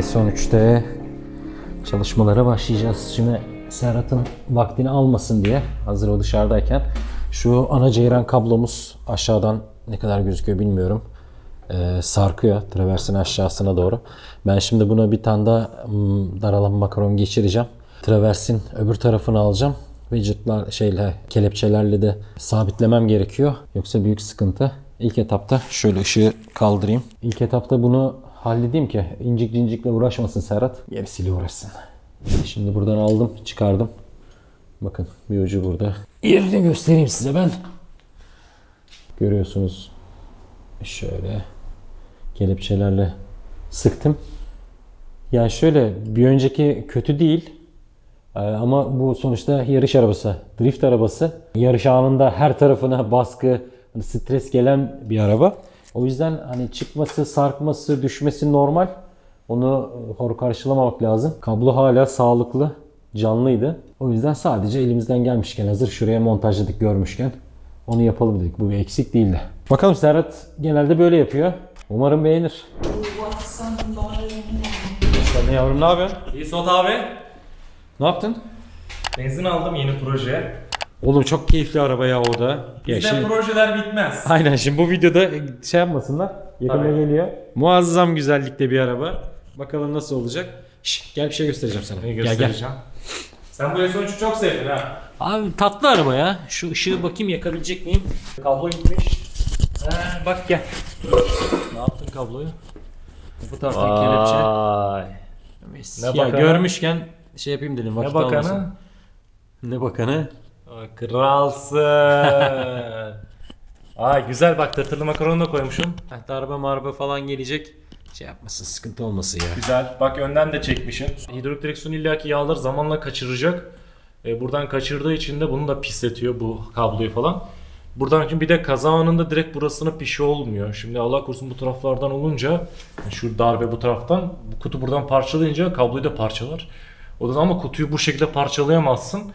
S13'te çalışmalara başlayacağız. Şimdi Serhat'ın vaktini almasın diye hazır o dışarıdayken şu ana ceyran kablomuz aşağıdan ne kadar gözüküyor bilmiyorum. Ee, sarkıyor traversin aşağısına doğru. Ben şimdi buna bir tane daha hmm, daralan makaron geçireceğim. Traversin öbür tarafını alacağım. Widget'lar şeyle kelepçelerle de sabitlemem gerekiyor. Yoksa büyük sıkıntı. İlk etapta şöyle ışığı kaldırayım. İlk etapta bunu halledeyim ki incik cincikle uğraşmasın Serhat. Gerisiyle uğraşsın. Şimdi buradan aldım, çıkardım. Bakın bir ucu burada. Yerini göstereyim size ben. Görüyorsunuz. Şöyle kelepçelerle sıktım. Yani şöyle bir önceki kötü değil. Ee, ama bu sonuçta yarış arabası, drift arabası. Yarış anında her tarafına baskı, hani stres gelen bir araba. O yüzden hani çıkması, sarkması, düşmesi normal. Onu e, hor karşılamamak lazım. Kablo hala sağlıklı, canlıydı. O yüzden sadece elimizden gelmişken hazır şuraya montajladık görmüşken onu yapalım dedik. Bu bir eksik değildi. Bakalım Serhat genelde böyle yapıyor. Umarım beğenir. Sen yavrum ne yapıyorsun? İyi Suat abi. Ne yaptın? Benzin aldım yeni projeye. Oğlum çok keyifli araba ya o da. Ya Bizde şimdi- projeler bitmez. Aynen şimdi bu videoda şey yapmasınlar. Yakında Tabii. geliyor. Muazzam güzellikte bir araba. Bakalım nasıl olacak. Şş, gel bir şey göstereceğim sana. Gel gel. göstereceğim. Sen bu S13'ü çok sevdin ha. Abi tatlı araba ya. Şu ışığı bakayım yakabilecek miyim? Kablo gitmiş. Ha, bak gel. Ne yaptın kabloyu? Bu taraftaki kelepçe. Vay. Ne ya bakanı? görmüşken şey yapayım dedim. Ne Vakit bakanı? almasın. Ne bakanı? Kralsın. Aa güzel bak tırtılı makaronu da koymuşum. Hatta araba maraba falan gelecek. Şey yapmasın sıkıntı olmasın ya. Güzel. Bak önden de çekmişim. Hidrolik direksiyon illaki yağları zamanla kaçıracak. E, buradan kaçırdığı için de bunu da pisletiyor bu kabloyu falan. Buradan şimdi bir de kaza anında direkt burasına pişi olmuyor. Şimdi Allah korusun bu taraflardan olunca şu darbe bu taraftan bu kutu buradan parçalayınca kabloyu da parçalar. O da ama kutuyu bu şekilde parçalayamazsın.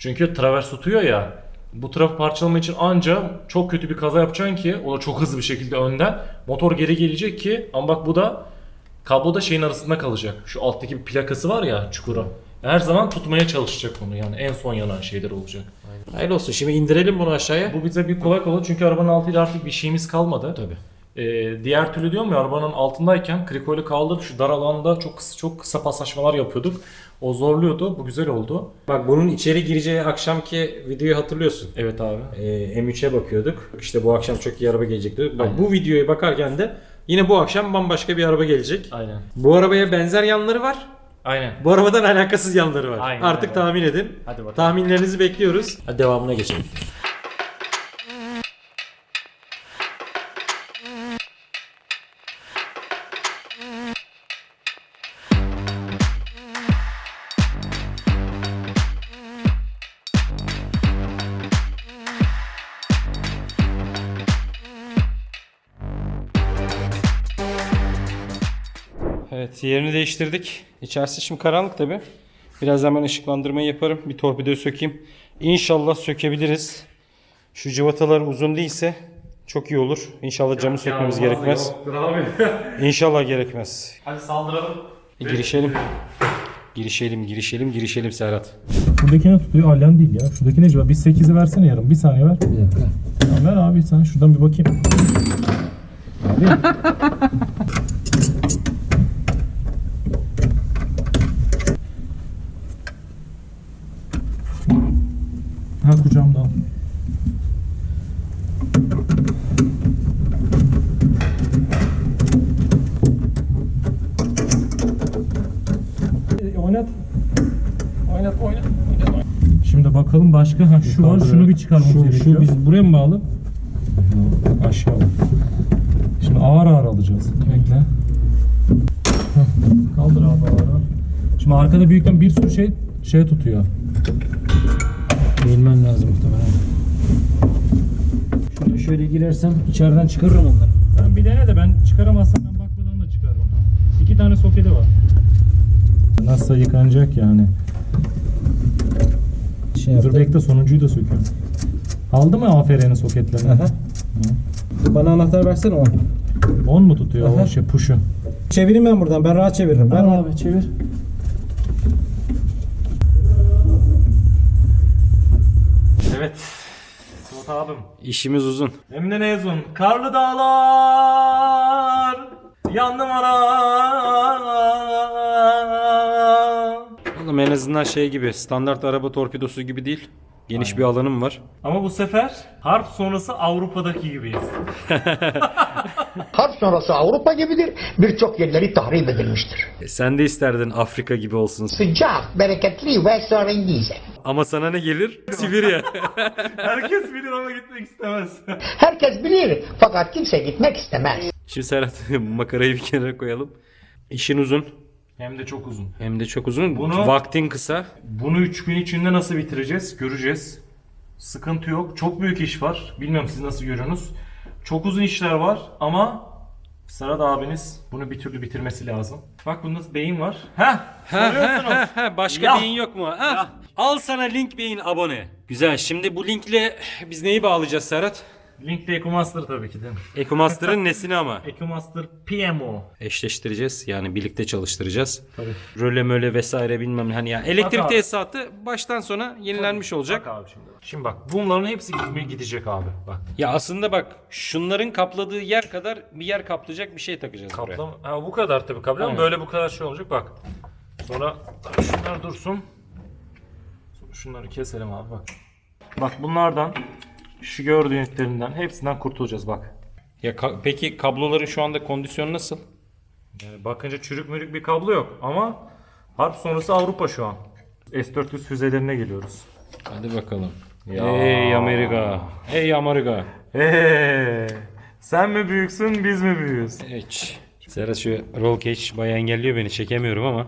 Çünkü travers tutuyor ya. Bu tarafı parçalama için anca çok kötü bir kaza yapacaksın ki o da çok hızlı bir şekilde önden motor geri gelecek ki ama bak bu da Kablo da şeyin arasında kalacak. Şu alttaki bir plakası var ya çukura. Her zaman tutmaya çalışacak onu yani en son yanan şeyler olacak. Hayırlı olsun. Şimdi indirelim bunu aşağıya. Bu bize bir kolay oldu çünkü arabanın altıyla artık bir şeyimiz kalmadı. Tabii. Ee, diğer türlü diyorum ya arabanın altındayken krikoyla kaldırıp şu dar alanda çok kısa, çok kısa paslaşmalar yapıyorduk. O zorluyordu. Bu güzel oldu. Bak bunun içeri gireceği akşamki videoyu hatırlıyorsun. Evet abi. Ee, M3'e bakıyorduk. İşte bu akşam çok iyi araba gelecek diyorduk. Bak Aynen. bu videoya bakarken de yine bu akşam bambaşka bir araba gelecek. Aynen. Bu arabaya benzer yanları var. Aynen. Bu arabadan alakasız yanları var. Aynen Artık öyle. tahmin edin. Hadi bakalım. Tahminlerinizi bekliyoruz. Hadi devamına geçelim. Evet yerini değiştirdik. İçerisi şimdi karanlık tabi. Birazdan ben ışıklandırmayı yaparım. Bir torpidoyu sökeyim. İnşallah sökebiliriz. Şu cıvatalar uzun değilse çok iyi olur. İnşallah camı sökmemiz gerekmez. Yoktur abi. İnşallah gerekmez. Hadi saldıralım. E, girişelim. Girişelim, girişelim, girişelim Serhat. Şuradakine tutuyor alyan değil ya. Şuradaki ne acaba? Bir 8'i versene yarım. Bir saniye ver. Bir dakika. ver abi sen şuradan bir bakayım. Abi. ha kucağımda al. Oynat. Oynat, oynat. Şimdi bakalım başka. Ha, şu var. Şunu bir çıkarmamız Şu- gerekiyor. şu biz buraya mı bağlı? Aşağı. Şimdi ağır ağır alacağız. Bekle. Heh, Kaldır abi ağır ağır. Şimdi arkada büyükten bir sürü şey şey tutuyor. Eğilmen lazım muhtemelen. Şöyle, şöyle girersem içeriden çıkarırım onları. Ben bir dene de ben çıkaramazsam ben bakmadan da çıkarırım. İki tane soketi var. Nasıl yıkanacak yani? Şey Dur bekle sonuncuyu da söküyorum. Aldı mı AFR'nin soketlerini? Bana anahtar versene o. 10 mu tutuyor Aha. o şey puşu? Çevireyim ben buradan. Ben rahat çeviririm. Ben abi çevir. Evet. Suat abim. İşimiz uzun. Hem de ne uzun. Karlı dağlar. Yandım ara. Oğlum en azından şey gibi standart araba torpidosu gibi değil. Geniş bir alanım var. Ama bu sefer harp sonrası Avrupa'daki gibiyiz. Harp sonrası Avrupa gibidir. Birçok yerleri tahrip edilmiştir. E, sen de isterdin Afrika gibi olsun. Sıcak, bereketli ve esrarengiz. Ama sana ne gelir? Sibirya. Herkes bilir ama gitmek istemez. Herkes bilir fakat kimse gitmek istemez. Şimdi Serhat makarayı bir kenara koyalım. İşin uzun. Hem de çok uzun. Hem de çok uzun. Bunu- Vaktin kısa. Bunu 3 gün içinde nasıl bitireceğiz? Göreceğiz. Sıkıntı yok. Çok büyük iş var. Bilmiyorum siz nasıl görüyorsunuz. Çok uzun işler var ama Serhat abiniz bunu bir türlü bitirmesi lazım. Bak bunda beyin var. Heh, soruyorsunuz. Başka Ya. beyin yok mu? Ha? Al sana link beyin abone. Güzel. Şimdi bu linkle biz neyi bağlayacağız Serhat? Linkde EcoMaster tabii ki de. Ecomaster'ın nesini ama? EcoMaster PMO. Eşleştireceğiz. Yani birlikte çalıştıracağız. Tabii. Röle möle vesaire bilmem ne. hani ya elektrik Bak abi. tesisatı baştan sona yenilenmiş olacak. Bak abi şimdi. Şimdi bak bunların hepsi gitmeye gidecek abi. Bak. Ya aslında bak şunların kapladığı yer kadar bir yer kaplayacak bir şey takacağız buraya. Kaplama. Ha, bu kadar tabii kaplama. Aynen. Böyle bu kadar şey olacak bak. Sonra şunlar dursun. Sonra şunları keselim abi bak. Bak bunlardan şu gördüğünlerinden hepsinden kurtulacağız bak. Ya ka- peki kabloların şu anda kondisyonu nasıl? Yani bakınca çürük mürük bir kablo yok ama harp sonrası Avrupa şu an. S-400 füzelerine geliyoruz. Hadi bakalım. Ey Amerika. Ey Amerika. Eee sen mi büyüksün biz mi büyüğüz? Hiç. Serhat şu roll cage bayağı engelliyor beni çekemiyorum ama.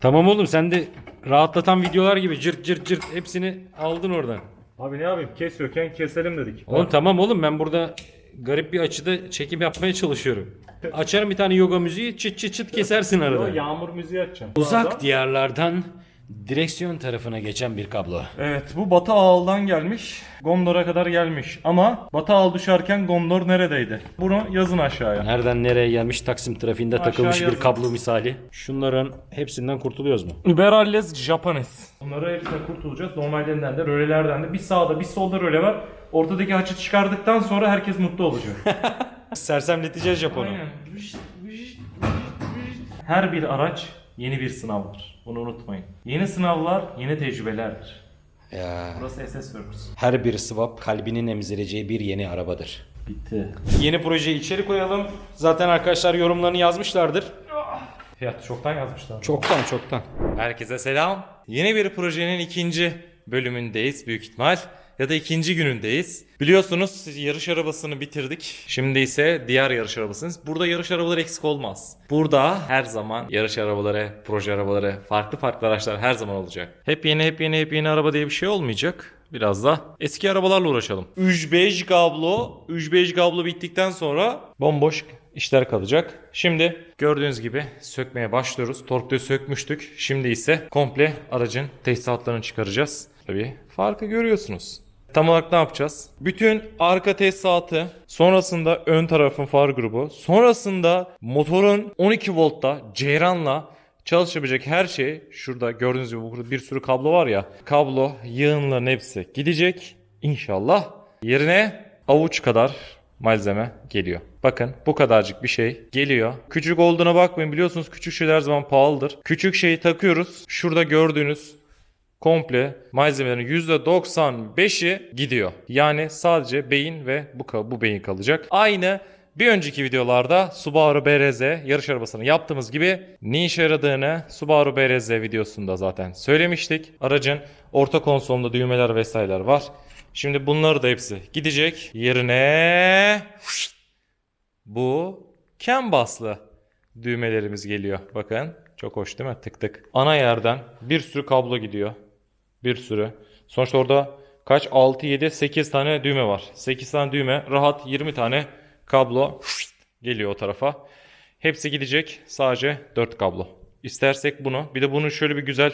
Tamam oğlum sen de rahatlatan videolar gibi cırt cırt cırt hepsini aldın oradan. Abi ne yapayım kesiyorken keselim dedik. Oğlum tamam oğlum ben burada garip bir açıda çekim yapmaya çalışıyorum. Açarım bir tane yoga müziği çıt çıt çıt kesersin arada. yağmur müziği açacağım. Uzak diyarlardan direksiyon tarafına geçen bir kablo. Evet bu Batı Ağal'dan gelmiş. Gondor'a kadar gelmiş. Ama Batı Ağal düşerken Gondor neredeydi? Bunu yazın aşağıya. Nereden nereye gelmiş Taksim trafiğinde Aşağı takılmış bir yazın. kablo misali. Şunların hepsinden kurtuluyoruz mu? Uberalles Japanes. Bunları hepsinden kurtulacağız. Normallerinden de, rölelerden de. Bir sağda bir solda röle var. Ortadaki haçı çıkardıktan sonra herkes mutlu olacak. Sersemleteceğiz Japon'u. Aynen. Her bir araç yeni bir sınavdır. Bunu unutmayın. Yeni sınavlar yeni tecrübelerdir. Ya. Burası SS Works. Her bir swap kalbinin emzireceği bir yeni arabadır. Bitti. Yeni projeyi içeri koyalım. Zaten arkadaşlar yorumlarını yazmışlardır. Fiyat çoktan yazmışlar. Çoktan çoktan. Herkese selam. Yeni bir projenin ikinci bölümündeyiz büyük ihtimal. Ya da ikinci günündeyiz. Biliyorsunuz yarış arabasını bitirdik. Şimdi ise diğer yarış arabasınız. Burada yarış arabaları eksik olmaz. Burada her zaman yarış arabaları, proje arabaları, farklı farklı araçlar her zaman olacak. Hep yeni hep yeni hep yeni araba diye bir şey olmayacak. Biraz da eski arabalarla uğraşalım. 3-5 kablo, 3-5 kablo bittikten sonra bomboş işler kalacak. Şimdi gördüğünüz gibi sökmeye başlıyoruz. Torpidoyu sökmüştük. Şimdi ise komple aracın tesisatlarını çıkaracağız. Tabii farkı görüyorsunuz. Tam olarak ne yapacağız? Bütün arka tesisatı, sonrasında ön tarafın far grubu, sonrasında motorun 12 voltta ceyranla çalışabilecek her şey şurada gördüğünüz gibi burada bir sürü kablo var ya. Kablo yığınların hepsi gidecek. İnşallah yerine avuç kadar malzeme geliyor. Bakın bu kadarcık bir şey geliyor. Küçük olduğuna bakmayın biliyorsunuz küçük şeyler her zaman pahalıdır. Küçük şeyi takıyoruz. Şurada gördüğünüz komple malzemelerin %95'i gidiyor. Yani sadece beyin ve bu, bu beyin kalacak. Aynı bir önceki videolarda Subaru BRZ yarış arabasını yaptığımız gibi ne işe yaradığını Subaru BRZ videosunda zaten söylemiştik. Aracın orta konsolunda düğmeler vesaireler var. Şimdi bunları da hepsi gidecek. Yerine bu CAN baslı düğmelerimiz geliyor. Bakın çok hoş değil mi? Tık tık. Ana yerden bir sürü kablo gidiyor. Bir sürü. Sonuçta orada kaç? 6, 7, 8 tane düğme var. 8 tane düğme rahat 20 tane kablo geliyor o tarafa. Hepsi gidecek. Sadece 4 kablo. İstersek bunu. Bir de bunun şöyle bir güzel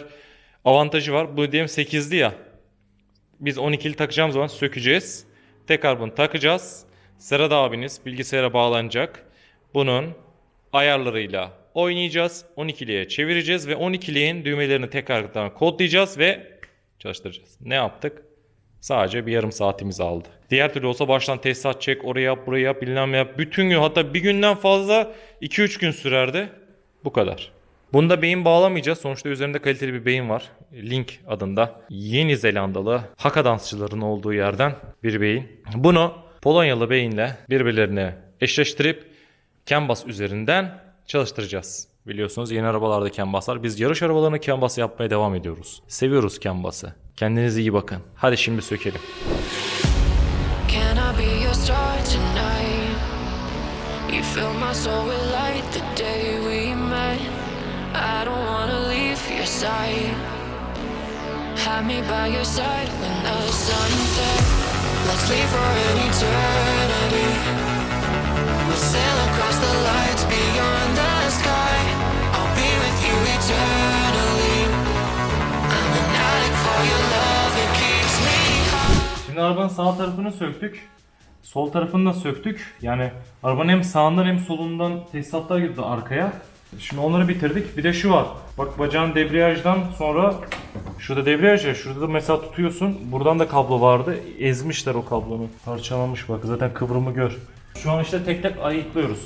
avantajı var. Bu diyelim 8'li ya. Biz 12'li takacağımız zaman sökeceğiz. Tekrar bunu takacağız. Serhat abiniz bilgisayara bağlanacak. Bunun ayarlarıyla oynayacağız. 12'liye çevireceğiz ve 12'liğin düğmelerini tekrardan kodlayacağız ve çalıştıracağız. Ne yaptık? Sadece bir yarım saatimiz aldı. Diğer türlü olsa baştan tesisat çek, oraya yap, buraya yap, bilmem yap. Bütün gün hatta bir günden fazla 2-3 gün sürerdi. Bu kadar. Bunda beyin bağlamayacağız. Sonuçta üzerinde kaliteli bir beyin var. Link adında. Yeni Zelandalı haka dansçıların olduğu yerden bir beyin. Bunu Polonyalı beyinle birbirlerine eşleştirip CAN üzerinden çalıştıracağız. Biliyorsunuz yeni arabalarda var. Biz yarış arabalarını CAN yapmaya devam ediyoruz. Seviyoruz CAN Kendinize iyi bakın. Hadi şimdi sökelim. Have me by your side when the sun sets. Let's leave for an eternity. We'll sail across the lights beyond the Şimdi arabanın sağ tarafını söktük. Sol tarafını da söktük. Yani arabanın hem sağından hem solundan tesisatlar girdi arkaya. Şimdi onları bitirdik. Bir de şu var. Bak bacağın debriyajdan sonra şurada debriyaj ya şurada da mesela tutuyorsun. Buradan da kablo vardı. Ezmişler o kablonu. Parçalanmış bak zaten kıvrımı gör. Şu an işte tek tek ayıklıyoruz.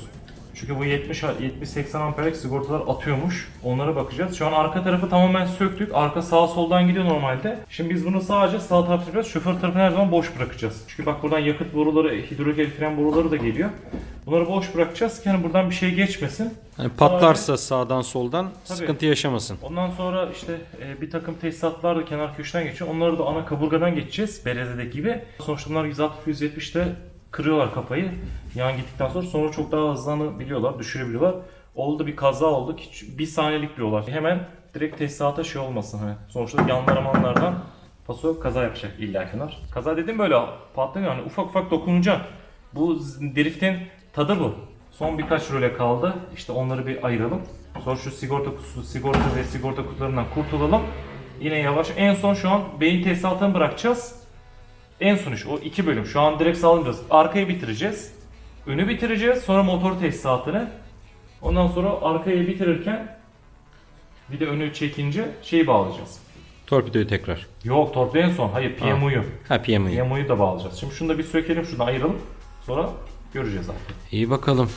Çünkü bu 70 70-80 amperlik sigortalar atıyormuş. Onlara bakacağız. Şu an arka tarafı tamamen söktük. Arka sağ soldan gidiyor normalde. Şimdi biz bunu sadece sağ tarafta yapacağız. Şoför tarafını her zaman boş bırakacağız. Çünkü bak buradan yakıt boruları, hidrolik el fren boruları da geliyor. Bunları boş bırakacağız ki hani buradan bir şey geçmesin. Hani patlarsa sağdan soldan sıkıntı yaşamasın. Ondan sonra işte e, bir takım tesisatlar da kenar köşeden geçiyor. Onları da ana kaburgadan geçeceğiz. Berezedeki gibi. Sonuçta bunlar 160-170'te kırıyorlar kafayı. Yan gittikten sonra sonra çok daha hızlanabiliyorlar, düşürebiliyorlar. Oldu bir kaza oldu. Hiç, bir saniyelik bir olay. Hemen direkt tesisata şey olmasın. Hani. Sonuçta yanlar manlardan paso kaza yapacak illa kenar. Kaza dediğim böyle patlıyor hani ufak ufak dokununca. Bu driftin tadı bu. Son birkaç röle kaldı. İşte onları bir ayıralım. Sonra şu sigorta kutusu, sigorta ve sigorta kutularından kurtulalım. Yine yavaş. En son şu an beyin tesisatını bırakacağız. En son iş o iki bölüm. Şu an direkt sağlayacağız. Arkayı bitireceğiz. Önü bitireceğiz. Sonra motor tesisatını. Ondan sonra arkayı bitirirken bir de önü çekince şeyi bağlayacağız. Torpidoyu tekrar. Yok torpido en son. Hayır PMU'yu. Ha PM'i. PMU'yu da bağlayacağız. Şimdi şunu da bir sökelim. Şuradan ayıralım. Sonra göreceğiz artık. İyi bakalım.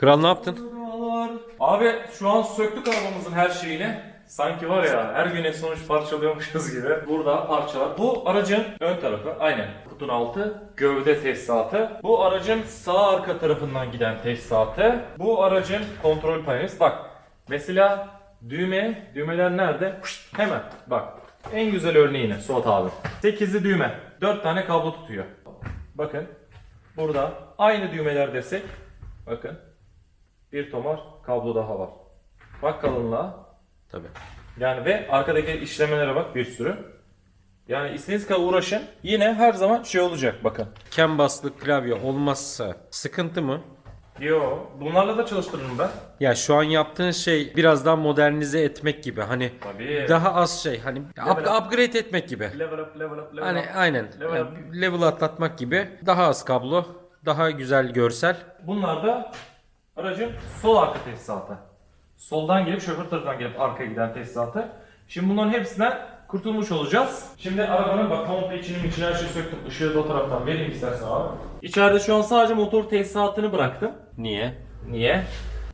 Kral ne yaptın? Abi şu an söktük arabamızın her şeyini. Sanki var ya her güne sonuç parçalıyormuşuz gibi. Burada parçalar. Bu aracın ön tarafı aynen. Kutunun altı gövde tesisatı. Bu aracın sağ arka tarafından giden tesisatı. Bu aracın kontrol paneli. Bak mesela düğme, düğmeler nerede? Hemen bak. En güzel örneğini Suat abi. 8'li düğme. 4 tane kablo tutuyor. Bakın. Burada aynı düğmeler desek. Bakın. Bir tomar kablo daha var. Bak kalınlığa. Tabii. Yani ve arkadaki işlemelere bak bir sürü. Yani istediğiniz kadar uğraşın. Yine her zaman şey olacak bakın. Ken baslı klavye olmazsa sıkıntı mı? Yo, bunlarla da çalıştırırım ben. Ya şu an yaptığın şey biraz daha modernize etmek gibi. Hani Tabii. daha az şey hani up- upgrade etmek gibi. Level up, level up, level Hani up. aynen Level up. level atlatmak gibi. Daha az kablo, daha güzel görsel. Bunlar da aracın sol arka tesisatı. Soldan gelip şoför tarafından gelip arkaya giden tesisatı. Şimdi bunların hepsinden kurtulmuş olacağız. Şimdi arabanın bak komple içinin içine her şeyi söktüm. Işığı da o taraftan vereyim istersen abi. İçeride şu an sadece motor tesisatını bıraktım. Niye? Niye?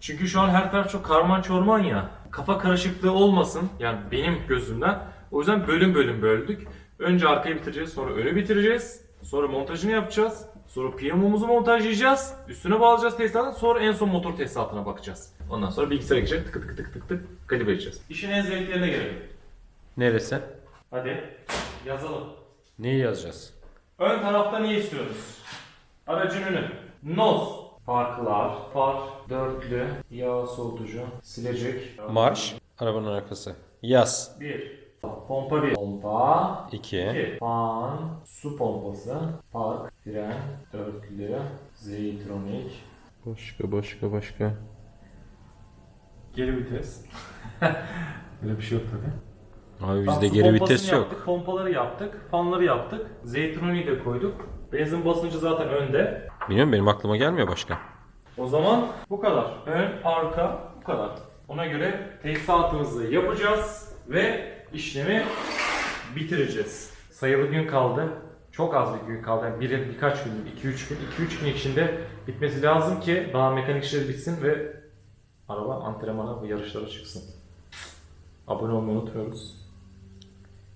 Çünkü şu an her taraf çok karman çorman ya. Kafa karışıklığı olmasın. Yani benim gözümden. O yüzden bölüm bölüm böldük. Önce arkayı bitireceğiz, sonra önü bitireceğiz. Sonra montajını yapacağız. Sonra PMO'muzu montajlayacağız. Üstüne bağlayacağız tesisatını. Sonra en son motor tesisatına bakacağız. Ondan sonra bilgisayara geçecek. Tık tık tık tık tık kalibre edeceğiz. İşin en zevklerine gelelim. Neresi? Hadi yazalım. Neyi yazacağız? Ön tarafta ne istiyoruz? Aracın önü. Noz. Farklar, far, dörtlü, yağ soğutucu, silecek, Marş. Arabanın arkası. Yaz. 1. Pompa 1. Pompa 2. 2. Fan, su pompası, park, fren, dörtlü, zeytronik, Başka başka başka. geri vites. Böyle bir şey yok tabii. Abi bizde geri vites yok. Yaptık, pompaları yaptık, fanları yaptık, zeytroniği de koyduk. Benzin basıncı zaten önde. Bilmiyorum benim aklıma gelmiyor başka. O zaman bu kadar. Ön, arka bu kadar. Ona göre tesisatımızı yapacağız ve işlemi bitireceğiz. Sayılı gün kaldı. Çok az bir gün kaldı. Yani bir, birkaç gün, 2-3 gün. 2-3 gün içinde bitmesi lazım ki daha mekanik işleri bitsin ve araba antrenmana ve yarışlara çıksın. Abone olmayı unutmuyoruz.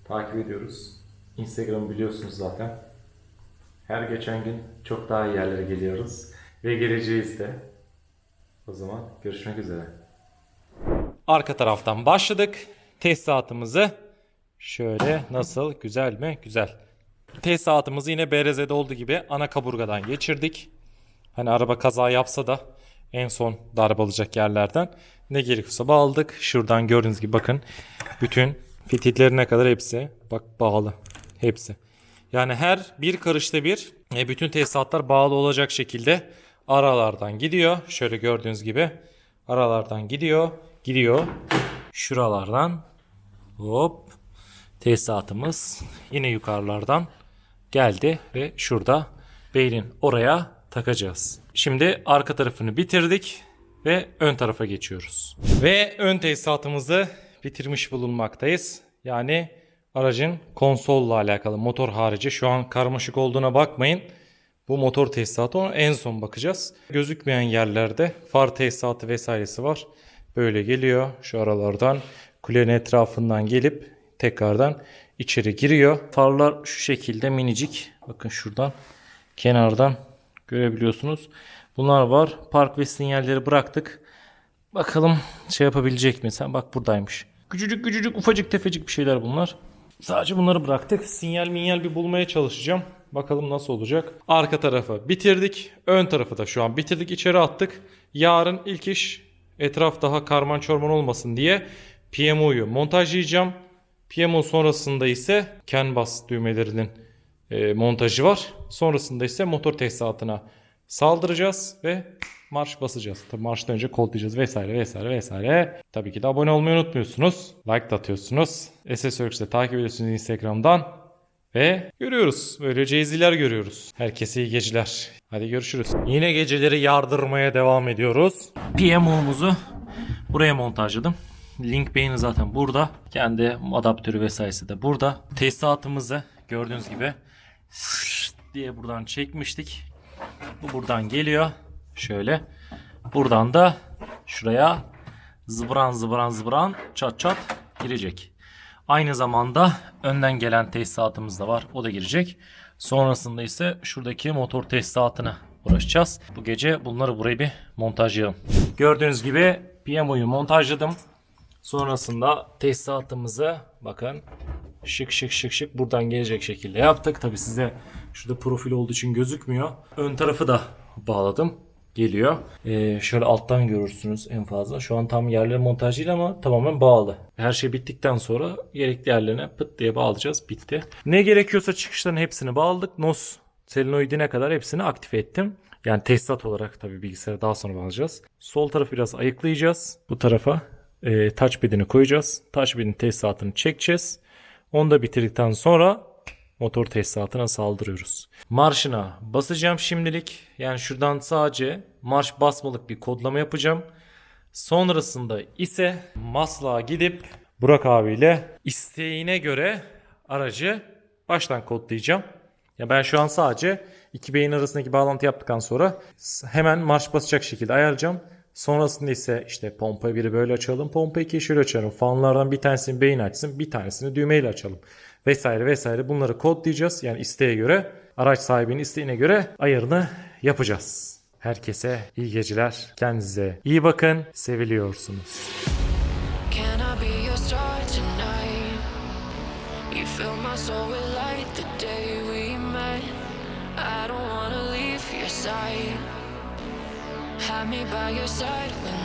Takip ediyoruz. Instagram'ı biliyorsunuz zaten. Her geçen gün çok daha iyi yerlere geliyoruz. Ve geleceğiz de. O zaman görüşmek üzere. Arka taraftan başladık. Tesisatımızı şöyle nasıl güzel mi? Güzel. Tesisatımızı yine BRZ'de olduğu gibi ana kaburgadan geçirdik. Hani araba kaza yapsa da en son darbe alacak yerlerden ne gerekiyorsa bağladık. Şuradan gördüğünüz gibi bakın bütün fititlerine kadar hepsi bak bağlı. Hepsi. Yani her bir karışta bir e, bütün tesisatlar bağlı olacak şekilde aralardan gidiyor. Şöyle gördüğünüz gibi aralardan gidiyor, gidiyor. Şuralardan hop tesisatımız yine yukarılardan geldi ve şurada beynin oraya takacağız. Şimdi arka tarafını bitirdik ve ön tarafa geçiyoruz. Ve ön tesisatımızı bitirmiş bulunmaktayız. Yani aracın konsolla alakalı motor harici şu an karmaşık olduğuna bakmayın. Bu motor tesisatı ona en son bakacağız. Gözükmeyen yerlerde far tesisatı vesairesi var. Böyle geliyor şu aralardan kulenin etrafından gelip tekrardan içeri giriyor. Farlar şu şekilde minicik. Bakın şuradan kenardan görebiliyorsunuz. Bunlar var. Park ve sinyalleri bıraktık. Bakalım şey yapabilecek mi? Sen bak buradaymış. Küçücük küçücük ufacık tefecik bir şeyler bunlar. Sadece bunları bıraktık. Sinyal minyal bir bulmaya çalışacağım. Bakalım nasıl olacak. Arka tarafı bitirdik. Ön tarafı da şu an bitirdik. içeri attık. Yarın ilk iş etraf daha karman çorman olmasın diye PMO'yu montajlayacağım. PMO sonrasında ise CAN bas düğmelerinin e, montajı var. Sonrasında ise motor tesisatına saldıracağız ve marş basacağız. Tabii marştan önce kol diyeceğiz vesaire vesaire vesaire. Tabii ki de abone olmayı unutmuyorsunuz. Like de atıyorsunuz. SSWorks'te takip ediyorsunuz Instagram'dan. Ve görüyoruz. Böyle ceyziler görüyoruz. Herkese iyi geceler. Hadi görüşürüz. Yine geceleri yardırmaya devam ediyoruz. PMO'muzu buraya montajladım. Link beyni zaten burada. Kendi adaptörü vesairesi de burada. Tesisatımızı gördüğünüz gibi diye buradan çekmiştik. Bu buradan geliyor. Şöyle. Buradan da şuraya zıbran zıbran zıbran çat çat girecek. Aynı zamanda önden gelen tesisatımız da var. O da girecek. Sonrasında ise şuradaki motor tesisatına uğraşacağız. Bu gece bunları buraya bir montajlayalım. Gördüğünüz gibi PMO'yu montajladım. Sonrasında tesisatımızı bakın şık şık şık şık buradan gelecek şekilde yaptık. Tabi size şurada profil olduğu için gözükmüyor. Ön tarafı da bağladım. Geliyor. Ee, şöyle alttan görürsünüz en fazla. Şu an tam yerleri montaj değil ama tamamen bağlı. Her şey bittikten sonra gerekli yerlerine pıt diye bağlayacağız. Bitti. Ne gerekiyorsa çıkışların hepsini bağladık. NOS selenoidine kadar hepsini aktif ettim. Yani tesisat olarak tabii bilgisayara daha sonra bağlayacağız. Sol tarafı biraz ayıklayacağız. Bu tarafa e, touchpad'ini koyacağız. Touchpad'in tesisatını çekeceğiz. Onu da bitirdikten sonra motor tesisatına saldırıyoruz. Marşına basacağım şimdilik. Yani şuradan sadece marş basmalık bir kodlama yapacağım. Sonrasında ise Maslak'a gidip Burak abiyle isteğine göre aracı baştan kodlayacağım. Ya ben şu an sadece iki beyin arasındaki bağlantı yaptıktan sonra hemen marş basacak şekilde ayarlayacağım. Sonrasında ise işte pompa 1'i böyle açalım, pompa 2'yi şöyle açalım. Fanlardan bir tanesini beyin açsın, bir tanesini düğmeyle açalım. Vesaire vesaire bunları kodlayacağız. Yani isteğe göre, araç sahibinin isteğine göre ayarını yapacağız. Herkese iyi geceler. Kendinize iyi bakın. Seviliyorsunuz. Can I be your star me by your side when.